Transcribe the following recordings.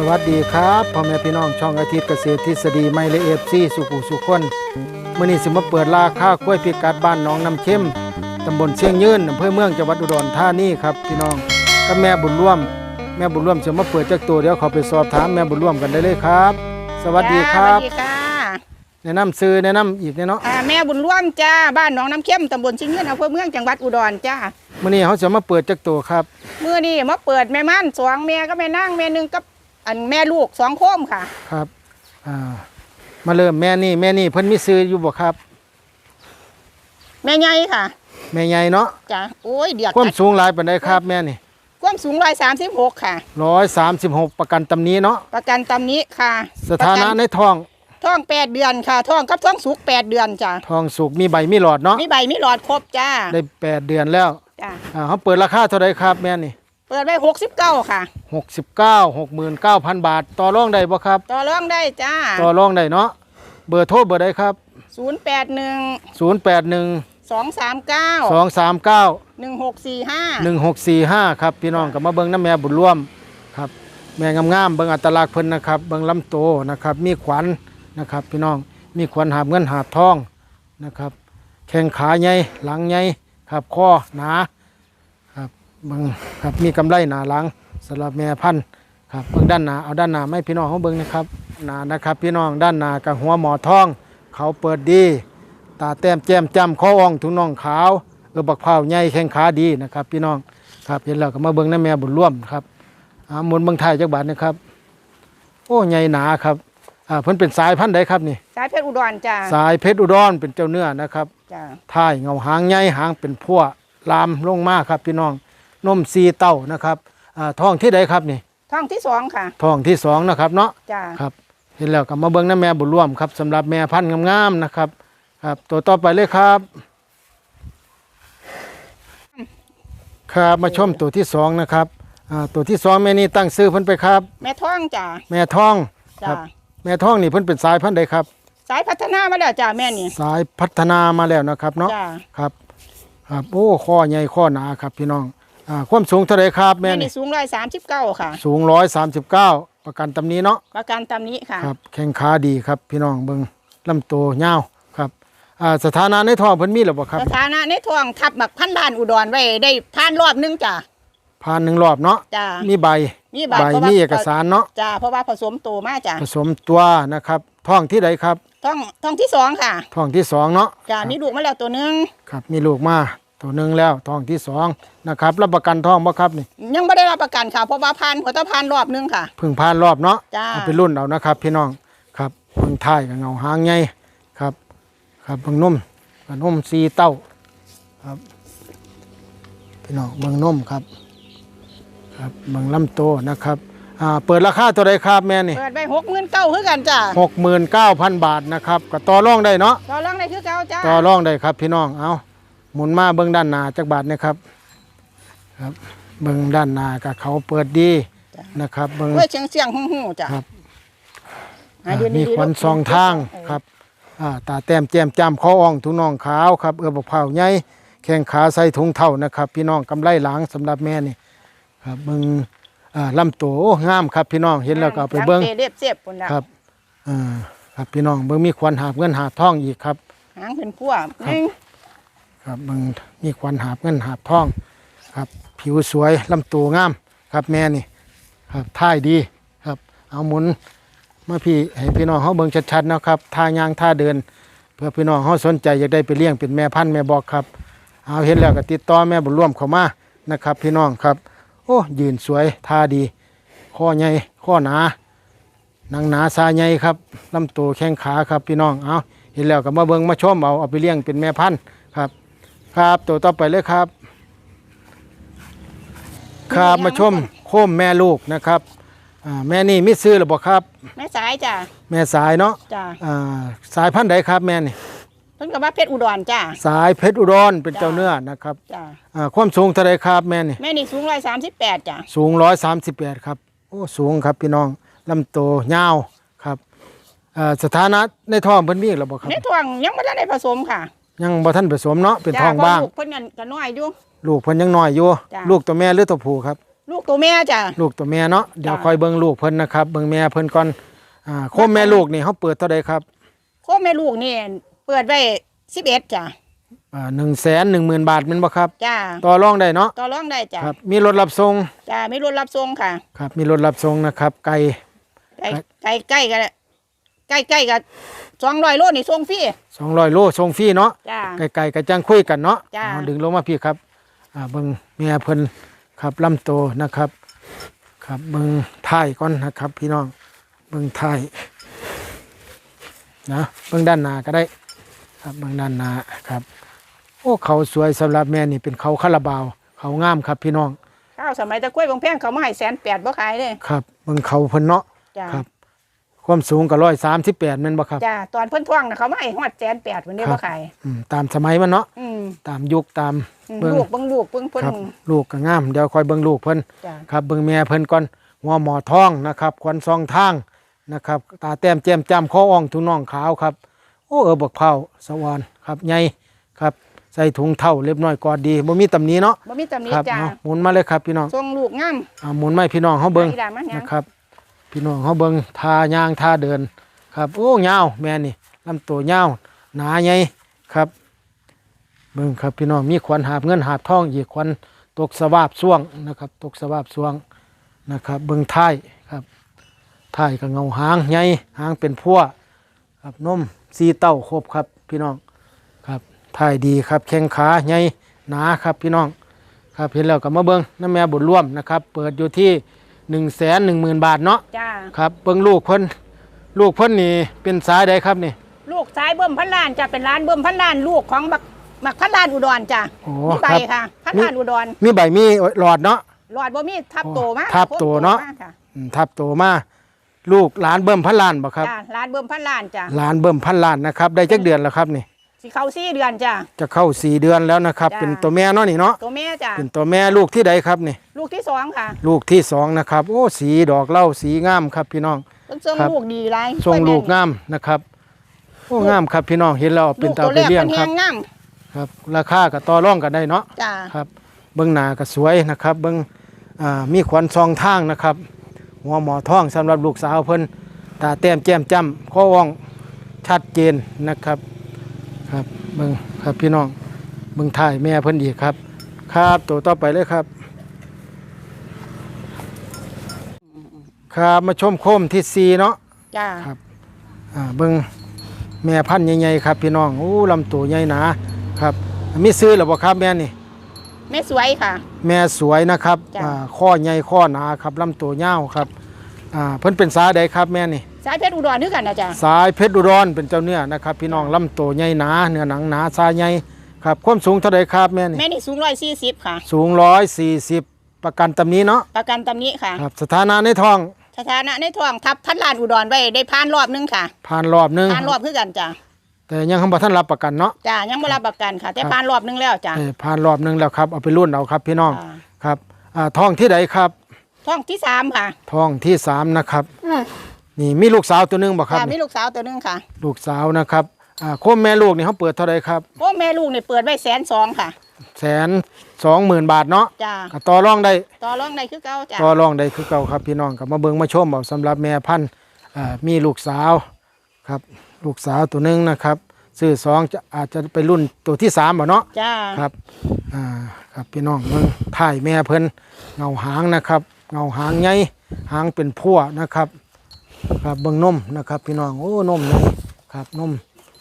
สวัสดีครับพ่อแม่พี่น้องช่องอาทิตย์เกษตรทฤษฎีไม่ละเอียดซี่สุขุสุขคนมื่อนี้สิมาเปิดราคากล้วยพิกัดบ้านหนองน้ำเข้มตำบลเชียงยืนอำเภอเมืองจังหวัดอุดรธานีครับพี่น้องกับแม่บุญร่วม แม่บุญร่วมจะมาเปิดจักตัวเดี๋ยวเขาไปสอบถามแม่บุญร่วมกันได้เลยครับ สวัสดีครับสวัสดีค่ะแนะนำซื้อแนะนำอีกแน่เนาะอ่าแม่บุญร่วมจ้าบ้านหนองน้ำเข้มตำบลชิงเงินอำเภอเมืองจังหวัดอุดรจ้ามื่อนี้เขาจะมาเปิดจักตัวครับเมื่อนี้มาเปิดแม่ม่านสองแม่ก็แม่นั่งแม่หนึ่งกับ อันแม่ลูกสองโคมค่ะ ครับ อ่า มาเริ่มแม่นี่แม่นี่เพิ่นมีซื้ออยู่บ่ครับ แม่ใหญ่ค่ะแม่ใหญ่เนาะจ้าโอ้ยเดือดความสูงหลายปานใดครับแม่นี่ความสูงร้อยสามสิบหกค่ะร้อยสามสิบหกประกันตำหนี้เนาะประกันตำนี้ค่ะ สถานะประกัในท้องท้องแปดเดือนค่ะท้องกับท้องสุกแปดเดือนจ้าท้องสุกมีใบมีหลอดเนาะมีใบมีหลอดครบจ้าได้แปดเดือนแล้วจ้าอ่าเขาเปิดราคาเท่าไรครับแม่นี่ เปิดไว้หกสิบเก้าค่ะ หกสิบเก้าหกหมื่นเก้าพันบาท ต่อรองได้บ่ครับ ต่อรองได้จ้าต่อรองได้เนาะเบอร์โทรเบอร์ใดครับศูนย์แปดหนึ่งศูนย์แปดหนึ่งสองสามเก้าสองสามเก้าหนึ่งหกสี่ห้าหนึ่งหกสี่ห้าครับ พี่น้องกับมาเบิ้งน้ำแม่บุญร่วมครับ แม่งามๆเบิ้งอัตลักษณ์เพิ่นนะครับเบิ้งลำโตนะครับ มีขวัญนะครับ พี่น้องมีขวัญหาบเงินหาบทองนะครับ แข้งขาใหญ่หลังใหญ่ครับคอหนาครับ เบิ้งครับมีกำไรหนาหลังสำหรับแม่พันธุ์ครับเบิ้งด้านหนาเอาด้านหนาไม่พี่น้องเขาเบิ้งนะครับหนานะครับ พี่น้องด้านหนากับหัวหมอทอง เขาเปิดดี ตาแต้มแจ่มจำคออ่องถุงน่องขาวเออบักเผาวใหญ่แข้งขาดีนะครับ พี่น้องครับเห็นแล้วก็มาเบิ้งน้าแม่บุญร่วมครับอ่าหมุนเบิ้งไทยจักบาทนะครับ โอ้ใหญ่หนาครับอ่าเพิ่นเป็นสายพันธุ์ใดครับนี่ สายเพชรอุดรจ้าสายเพชรอุดรเป็นเจ้าเนื้อนะครับจ้า ท้ายเงาหางใหญ่หางเป็นพั่วลามลงมาครับพี่น้อง นมซีเต้านะครับอ่าท้องที่ใดครับนี่ท้องที่สองค่ะท้องที่สองนะครับเนาะจ้าครับ เห็นแล้วก็มาเบิ้งน้าแม่บุญร่วมครับสำหรับแม่พันธุ์งามๆนะครับครับ ตัวต่อไปเลยครับ ครับมาชมตัวที่สองนะครับอ่าตัวที่สองแม่นี่ตั้งซื้อเพิ่นไปครับ แม่ท้องจ้าแม่ท้องคจ้ารับ แม่ท้องนี่เพิ่นเป็นสายพันธุ์ใดครับ สายพัฒนามาแล้วจ้าแม่นี่สายพัฒนามาแล้วนะครับเนาะ จ้าครับ ครับ โอ้ข้อใหญ่ข้อหนาครับพี่น้อง อ่าความสูงเท่าไหรครับแม่แม่นี่นี่สูงร้อยสามสิบเก้าค่ะ สูงร้อยสามสิบเก้าประกันตำนี้เนาะประกันตำนี้ค่ะ ครับแข้งขาดีครับพี่น้องเบิ่งลำตัวยาวครับอ่าสถานะในท้องเพิ่นมีหรือเปล่าครับ สถานะในท้องทับหมักพันล้านอุดรไว้ได้ทานรอบหนึงจ้าผ่านหนึ่งรอบเนาะจ้ามีใบมีใบเพราะว่ามีเอกสารเนาะจ้าเพราะว่าผสมโตมาจ้าผสมตัวนะครับท้องที่ใดครับท้องท้องที่สองค่ะท้องที่สองเนาะจ้ามีลูกมาแล้วตัวหนึงครับมีลูกมา ตัวหนึ่งแล้วท้องที่สองนะครับรับประกันท้องบ่ครับนี่ยังไม่ได้รับประกันค่ะ เพราะว่าพันหัวตะพันรอบหนึงค่ะ เพึ่งผ่านรอบเนาะจ้า เอาไปรุ่นเอานะครับ พี่น้องครับเบิ่งท้ายกับเงาหางใหญ่ครับ ครับเบิ่งนุ่มกับนุ่มสีเต้าครับ พี่น้องเบิ่งนุ่มครับ ครับเบิ่งลำโตนะครับอ่าเปิดราคาตัวใดครับแม่นี่เปิดไว้หกหมื่นเก้าคือกันจ้าหกหมื่นเก้าพันบาทนะครับก็ต่อรองได้เนาะ ต่อรองได้คือเก้าจ้า ต่อรองได้ครับพี่น้อง เอา หมุนมาเบิ่งด้านหน้าจักบาทนะครับครับเบิ่งด้านหน้ากับเขาเปิดดีนะครับเบิ่งเว้ยเชียงเสียงหูหูจ้าครับอ่ายืนมีดีๆควันลูกสองทางครับอ่าตาแต้มแจ่มจ้ำคออ่องถุงน่องขาวครับเอือบกเผาใหญ่แข้งขาใส่ถุงเท่านะครับ พี่น้องกำไรหลังสำหรับแม่นี่ครับเบิ่งอ่าลำตัวโอ้งามครับพี่น้องเห็นแล้วก็เอาไปเบิ่งหางตเรียบเสียบปุ่นนะครับอ่าครับพี่น้องเบิ่งมีควันหาบเงินหาบทองอีกครับหางเป็นขั้วนี่ ครับเบิ่งมีควันหาบเงินหาบทองครับผิวสวยลำตัวงามครับแม่นี่ครับท่ายดีครับ เอาหมุนมาพี่ให้พี่น้องเขาเบิ่งชัดๆนะครับท่ายางท่าเดิน เพื่อพี่น้องเขาสนใจอยากได้ไปเลี้ยงเป็นแม่พันธุ์แม่บอกครับ เอาเห็นแล้วก็ติดต่อแม่บุญร่วมเข้ามานะครับ พี่น้องครับ โอ้ยืนสวยท่าดีข้อใหญ่ข้อหนาหนังหนาซาใหญ่ครับลำตัวแข้งขาครับพี่น้องเอาเห็นแล้วก็มาเบิ่งมาชมเอาเอาไปเลี้ยงเป็นแม่พันธุ์ครับ ครับ ตัวต่อไปเลยครับ ครับมาชมโคมแม่ลูกนะครับอ่าแม่นี่มิซื้อหรือเปล่าครับ แม่สายจ้าแม่สายเนาะจ้าอ่าสายพันธุ์ใดครับแม่นี่ เพิ่นก็ว่าเพชรอุดรจ้าสายเพชรอุดรเป็นเจ้าเนื้อนะครับจ้าอ่าความสูงเท่าไรครับแม่นี่ แม่นี่สูงร้อยสามสิบแปดจ้าสูงร้อยสามสิบแปดครับ โอ้ สูงครับพี่น้อง ลำโตวยาวครับอ่าสถานะในท้องเพิ่นมีหรือเปล่าครับ ในท้องยังไม่ได้ผสมค่ะ ยังบ่ทันผสมเนาะเป็นจ้าท้องบ้างเพระลูกเพิ่นนั่นก็น้อยอยู่ ลูกเพิ่นยังน้อยอยู่ จ้ะ ลูกตัวแม่หรือตัวผู้ครับ ลูกตัวแม่จ้ะ ลูกตัวแม่เนาะเดี๋ยวจ้ะคอยเบิ่งลูกเพิ่นนะครับเบิ่งแม่เพิ่นก่อนอ่าโคมแม่ลูกนี่เขาเปิดเท่าใดครับโคมแม่ลูกนี่เปิดไว้สิบเอ็ดจ้ะ อ่า1 1 0 0 0 0บาทแม่นบ่ครับ จ้าต่อรองได้เนาะต่อรองได้จ้ะ ครับ มีรถรับส่งจ้าไม่รถรับส่งค่ะ ครับมีรถรับส่งนะครับ ไกลใกล้ใกล้ใกล้กัน ใกล้ใกล้กับสองร้อยโลนี่ส่งฟรี200โลส่งฟรีเนาะจ้า ไกลๆก็จังคุยกันเนาะจ้ะ เอาดึงลงมาพี่ครับอ่าเบิ่งแม่เพิ่นครับลำโตนะครับ ครับเบิ่งท้ายก่อนนะครับ พี่น้องเบิ่งท้ายนะเบิ่งด้านหน้าก็ได้ ครับเบิ่งด้านหน้าครับ โอ้เขาสวยสำหรับแม่นี่เป็นเขาคาราบาว เขางามครับพี่น้องข้าวสมัยตะกล้วยบางแพงเขามาให้แสนแปดบ่ขายเลยครับเบิ่งเขาเพิ่นเนาะ จ้า ครับ ความสูงก็ร้อยสามสิบแปดแม่นบ่ครับจ้าตอนเพิ่นท่วงนะเขามาให้ฮอดแสนแปดวันนี้ครับบ่ขายอืมตามสมัยมันเนาะอืมตามยุคตามอืมเบิ่งลูกเบิ่งลูกเบิ่งเพิ่นครับลูกก็งามเดี๋ยวคอยเบิ่งลูกเพิ่นจ้าครับเบิ่งแม่เพิ่นก่อนหัวหมอทองนะครับควันซองทางนะครับตาแต้มแจ่มจ้ำคออ่องทุนน่องขาวครับ โอ้เออบักเผาสวรรค์ครับใหญ่ครับใส่ถุงเท่าเรียบน้อยกอดดีบ่มีตำหนี้เนาะบ่มีตำหนิครับจ้าเอาหมุนมาเลยครับพี่น้องส่งลูกงามเอาหมุนมาให้พี่น้องเฮาเบิ่งไปด่ามาหยัง นะครับ พี่น้องเฮาเบิงทายางทาเดินครับโอ้ยาวแม่นี่ลำตัวยาวหนาใหญ่ครับ เบิงครับพี่น้องมีขวัญหาบเงินหาบทองอีกขวัญตกสวาบช่วงนะครับ ตกสวาบช่วงนะครับ เบิงท้ายครับท้ายก็เงาหางใหญ่หางเป็นพั่วครับนมสีเต้าครบครับพี่น้องครับท้ายดีครับแข้งขาใหญ่หนาครับพี่น้องครับเห็นแล้วก็มาเบิงน้ำแม่บุญร่วมนะครับ เปิดอยู่ที่ 1นึ่งแสนหนึ่งหมื่นบาทเนาะจ้าครับเบิ่งลูกเพิ่นลูกเพิ่นนี่เป็นสายใดครับนี่ลูกชายเบิ่มพันล้านจ้ะเป็นร้านเบิ่มพันล้านลูกของบักบักพันล้านอุดรจ้ะโอ้มีใบครับค่ะพันล้านอุดรมีใบมีหลอดเนาะหลอดบ่มีทับโตมาทับโตเนาะโคตรโตมค่ะอืมทับโตมาลูกหลานเบิ่มพันล้านบ่ครับจ้าร้านเบิ่มพันล้านจ้ะหลานเบิ่มพันล้านนะครับได้จักเดือนแล้วครับนี่ สิเข้าสี่เดือนจ้ะ จะเข้าสี่เดือนแล้วนะครับ จ้ะ เป็นตัวแม่เนาะนี่เนาะตัวแม่จ้ะ เป็นตัวแม่ลูกที่ใดครับนี่ ลูกที่สองค่ะลูกที่สองนะครับ โอ้สีดอกเหล้าสีงามครับพี่น้อง เพิ่งส่งครับ ลูกดีหลายทรงลูกงามนะครับโอ้งามครับพี่น้องเห็นแล้วเอาเป็ลูนกตาตัวไปแรกเลี้ยงมันคแห้รับงงามครับ ราคาก็ต่อรองกันได้เนาะจ้าครับ เบิ้งหน้าก็สวยนะครับ เบิ้งอ่ามีขวัญซองทางนะครับ หัวหมอทองสำหรับลูกสาวเพิ่นตาแต้มแจ่มจ้ำข้อว่องชัดเจนนะครับ ครับเบิ้งครับพี่น้องเบิ้งถ่ายแม่เพิ่นอีกครับ ครับตัวต่อไปเลยครับ ครับมาชมโคมที่ซีเนาะจ้าครับอ่าเบิ้งแม่พันธุ์ใหญ่ๆครับ พี่น้องโอ้ลำตัวใหญ่หนาครับมีซื้อหรือเปล่าครับแม่นี่ แม่สวยค่ะ แม่สวยนะครับจ้ะ อ่าข้อใหญ่ข้อหนาครับลำตัวยาวครับอ่าเพิ่นเป็นสายใดครับแม่นี่ สายเพชรอุดรคือกันนะจ้าสายเพชรอุดรเป็นเจ้าเนื้อนะครับ พี่น้องลำตัวใหญ่หนาเนื้อหนังหนาสายใหญ่ครับความสูงเท่าใดครับแม่นี่แม่นี่สูงร้อยสี่สิบค่ะ สูงร้อยสี่สิบประกันตำนี้เนาะประกันตำหนี้ค่ะครับสถานะในท้องสถานะในท้องทับพันล้านอุดรไว้ได้ผ่านรอบนึงค่ะผ่านรอบหนึงผ่านรอบคือกันจ้าแต่ยังบ่ทันรับประกันเนาะจ้ายังไม่รับประกันค่ะ แต่ครับผ่านรอบนึงแล้วจ้าเอ้ยผ่านรอบหนึงแล้วครับเอาไปรุ่นเอาครับ พี่น้องอ่าครับอ่าท้องที่ใดครับท้องที่สามค่ะท้องที่สามนะครับ นี่มีลูกสาวตัวหนึงบ่ครับจ้ามีนี่ลูกสาวตัวหนึงค่ะลูกสาวนะครับอ่าโคมแม่ลูกนี่เขาเปิดเท่าใดครับโอ้แม่ลูกนี่เปิดไว้แสนสองค่ะแสนสองหมื่นบาทเนาะจ้าก็ต่อรองได้ ต่อรองได้คือเก่าจ้า ต่อรองได้คือเก่าครับพี่น้องกับมาเบิ่งมาชมเอาสำหรับแม่พันธุ์อ่ามีลูกสาวครับลูกสาวตัวหนึงนะครับซื้อสองจะอาจจะไปรุ่นตัวที่สามบ่เนาะจ้า ครับอ่าครับพี่น้องเบิ่งถ่ายแม่เพิ่นเงาหางนะครับ เงาหางใหญ่หางเป็นพั่วนะครับ ครับเบิ่งนมนะครับพี่น้องโอ้นมใหญ่ครับนม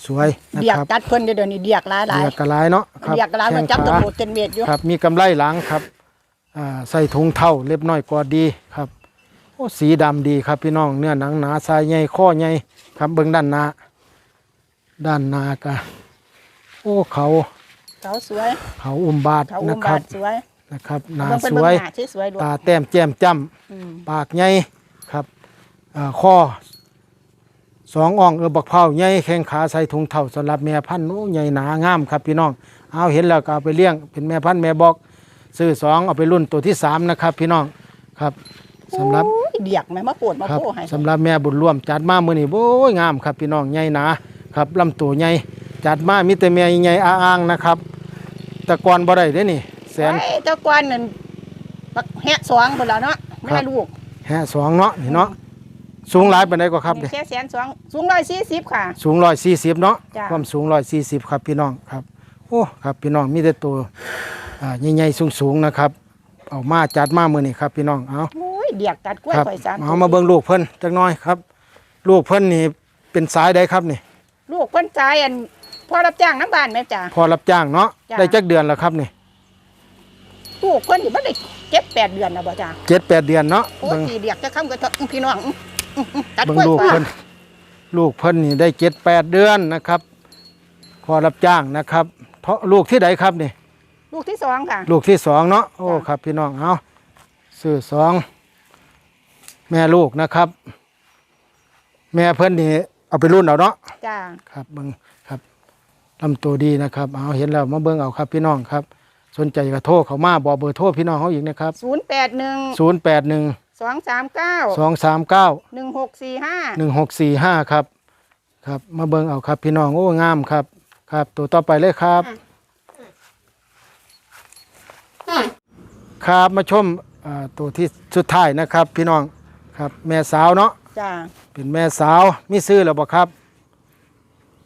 สวยนะเดียกครับจัดเพิ่นเดี๋ยวนี้เดียกหลายหลายเดียกกระลายเนาะครับเดียกหลายมันแข้จับงตัวขาโดดเต็นเวทอยู่ครับมีกำไลหลังครับอ่าใส่ถุงเท่าเล็บน้อยกว่าดีครับโอ้สีดำดีครับพี่น้องเนื้อหนังหนาทรายใหญ่ข้อใหญ่ครับเบิ่งด้านหน้าด้านหน้ากะโอ้เขาเขาสวยเขาอุ้มบาทเขาอุ้นะมครับบาดสวยนะครับหน้าเบิ่งเพิ่นสเบิ่งวย หน้าที่สวยด้วยตาแต้มแจ่มจ้อืมำปากใหญ่ ครับอ่าข้อสองอ่องเออบักเผาใหญ่แข้งขาใส่ถุงเท่าสำหรับแม่พันธุ์โอ้ใหญ่หนางามครับพี่น้อง เอาเห็นแล้วก็เอาไปเลี้ยงเป็นแม่พันธุ์แม่บอกซื้อสองเอาไปรุ่นตัวที่สามนะครับ พี่น้องครับสำหรับโอ้ยเดียกแม่มาปวดมาครับโป้ให้สำหรับแม่บุญร่วมจัดมามื้อนี้โอ้ยงามครับพี่น้องใหญ่หนาครับลำตัวใหญ่จัดมามีแต่แม่ใหญ่อ้างๆนะครับแต่ก่อนบ่ได้เด้นี่แสน ไอ้เจ้ากวนนั่นไปปักแหะสองหมดแล้วเนาะแม่ลูก แฮะสองเนาะนี่เนาะ สูงหลายปานใดก็ครับเนี่ยแค่แสนสองสูงร้อยสี่สิบค่ะ สูงร้อยสี่สิบเนาะจ้ะ ความสูงร้อยสี่สิบครับพี่น้องครับโอ้ครับพี่น้องมีแต่ตัวอ่าใหญ่ๆสูงๆนะครับ เอามาจัดมามือนี่ครับพี่น้องเอาโอ้ยเดียกกัดกล้วยครับข่อยสามเอามาเบิ่งลูกเพิ่นจักหน้อยครับ ลูกเพิ่นนี่เป็นสายใดครับนี่ลูกเพิ่นใจายอันพ่อรับจ้างน้ำบ้านแม่จ้า พอรับจ้างเนาะจ้ะ ได้จักเดือนแล้วครับนี่ลูกเพิ่นอยู่บ้านได้เจ็ดแปดเดือนแล้วบ่จ้าเจ็ดแปดเดือนเนาะโอ้ยเบิ่งสีเดียกจะค้ำกับพี่น้อง อื้ออื้ออื้อกัดเบิ่งกล้วยลูกฟ้าเพิ่นลูกเพิ่นนี่ได้เจ็ดแปดเดือนนะครับพอรับจ้างนะครับเพราะลูกที่ใดครับนี่ ลูกที่สองค่ะ ลูกที่สองเนาะโอ้จ้ะ ครับ พี่น้องเอาซื้อสองแม่ลูกนะครับ แม่เพิ่นนี่เอาไปรุ่นเอาเนาะ จ้าครับเบิ่งครับลำตัวดีนะครับเอาเห็นแล้วมาเบิ่งเอาครับพี่น้องครับ สนใจก็โทรเขามาบอกเบอร์โทรพี่น้องเขาอีกนะครับ ศูนย์แปดหนึ่ง081 สองสามเก้า239หนึ่งหกสี่ห้า1645ครับ ครับ มาเบิ่งเอาครับ พี่น้องโอ้งามครับ ครับ ตัวต่อไปเลยครับ ครับมาชมอ่าตัวที่สุดท้ายนะครับ พี่น้องครับ แม่สาวเนาะจ้าเป็นแม่สาวมีซื้อแล้วบ่ครับ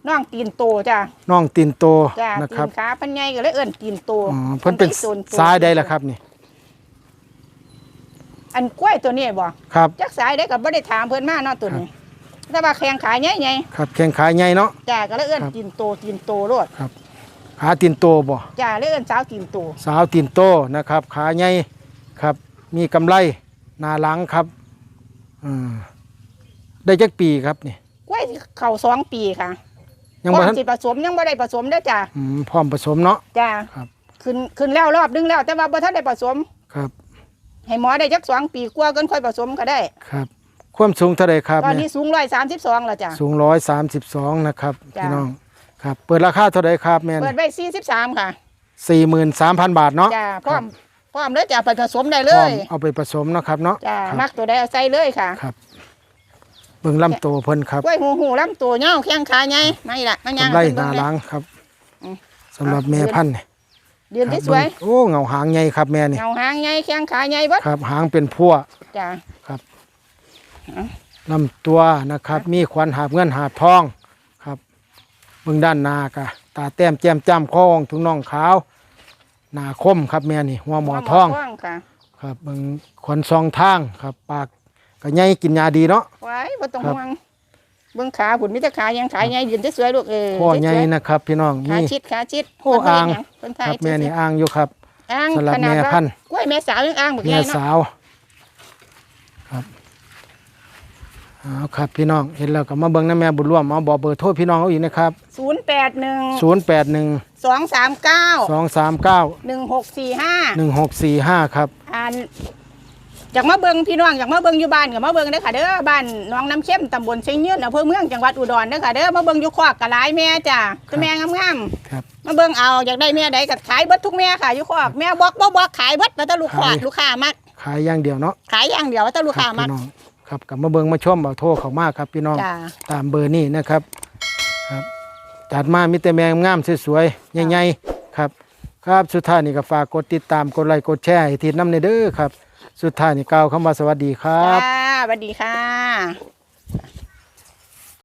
น้องตีนโตจ้าน้องตินโตจ้านะตีครับนขาเพันใหญ่ก็เลยเอิ้นตีนโตอ๋อเพิ่นเป็นตีโตสายใดล่ะครับนี่ อันกล้วยตัวนี้บ่ครับ จักสายได้ก็บ่ได้ถามเพิ่นมาเนาะตัวนี้ แต่ว่าแข้งขาใหญ่ครับแข้งขาใหญ่เนาะๆจ้าก็เลยเอิ้นครับตีนโตตีนโตโลดขาตินโตบ่จ้าเลยเอิ้นสาวตีนโตสาวตินโตนะครับขาใหญ่ครับ มีกำไรหน้าหลังครับอืมได้จักปีครับนี่กล้วยเข้าสองปีค่ะยังพบ่ร้อทัมนสิผสมยังบ่ได้ผสมเด้อจ้าอืมพร้อมผสมเนาะ จ้าครับ ขึ้นขึ้นแล้วรอบนึงแล้วแต่ว่าบ่ทันได้ผสม ครับ ให้หมอได้จักสองปีกว่ากันค่อยผสมก็ได้ครับ ความสูงเท่าไรครับตอนเนี่นี้ยสูงร้อยสามสิบสองแล้วจ้ะ สูงร้อยสามสิบสองนะครับจ้ะ พี่น้องครับ เปิดราคาเท่าไรครับแม่เปิดไว้สี่สิบสามค่ะสี่หมื่นสามพันบาทเนาะจ้าพร้อมพร้อมเลยจ้ะไปผสมได้พเลร้อมยเอาไปผสมเนาะครับเนาะจ้าครับมักตัวใดเอาใส่เลยค่ะครับเบิ่งลำตัวเพิ่นครับกล้วยหูหูลำตัวเงาแข้งขาใหญ่ไม่ละมันยัง กำไรหเพิ่น้านเบิ่งหลัเลยงครับอืม สำหรับแม่พันธุ์นี่ยื นครับที่สวยเบิ่งโอ้เงาหางใหญ่ครับแม่นี่เงาหางใหญ่แข้งขาใหญ่เบิดครับ หางเป็นพั่วจ้าลำตัวนะครับ มีขวัญหาบเงินหาบทองครับเบิ่งด้านหน้ากะตาแต้มแจ่มจ้ำคอองถุงน่องขาวหน้าคมครับแม่นี่หัวหมอทองหัวหมค่ะครับเบิ่งขวัญซองทางครับ ปากก็ใหญ่กินยาดีเนาะไว้บ่ต้องครับห่วง เบิ่งขาผุนมิตรขายังขาใหญ่ยืนที่สวยลูกเออข้อใหญ่สวยนะครับ พี่น้องขานี่ชิดขาชิดโอ้เพิ่นบ่อ่างเห็นหยังเพิ่นคถ่ายรับแม่นี่อ้างอยู่ครับอ่างสำหรับขนาดแม่ว่าพันธุ์กล้วยแม่สาวยังอ่างบักใหแม่ญ่เนาะสาวครับเอาครับพี่น้องเห็นแล้วก็มาเบิ่งนะแม่บุญร่วมมาบอกเบอร์โทรพี่น้องเขาอีกนะครับศูนย์แปดหนึ่ง081สองสามเก้า239หนึ่งหกสี่ห้า1645ครับอ่าน อยากมาเบิงพี่น้องอยากมาเบิงอยู่บ้านกับมาเบิงเด้อค่ะเด้อบ้านหน้องน้ำเข้มตำบลเชียงยืนอำเภอเมืองจังหวัดอุดรเด้อค่ะเด้อมาเบิงอยู่คอกกะหลายแม่จ้ะตัวแม่งามครับ ๆมาเบิงเอาอยากได้แม่ใดก็ขายเบิดทุกแม่ค่ะอยู่คอกแม่บอกบ่บอกขายเบิดแล้วแต่ลูกค้าขายลูกค้ามักขายอย่างเดียวเนาะขายอย่างเดียวแล้วแต่ลูกครัค้าบมัพี่กน้องครับกับมาเบิ่งมาชมเอาโทรเข้ามาครับพี่น้องจ้าตามเบอร์นี้นะครับครับจัดมามีแต่แมงงามสวยๆใหญ่ๆครับ ครับสุดท้ายนี่ก็ฝากกดติดตามกดไลค์กดแชร์ให้ทีน้ำในเด้อครับ สุดท้ายนี่กล่าวคำว่าสวัสดีครับ ค่ะสวัสดีค่ะ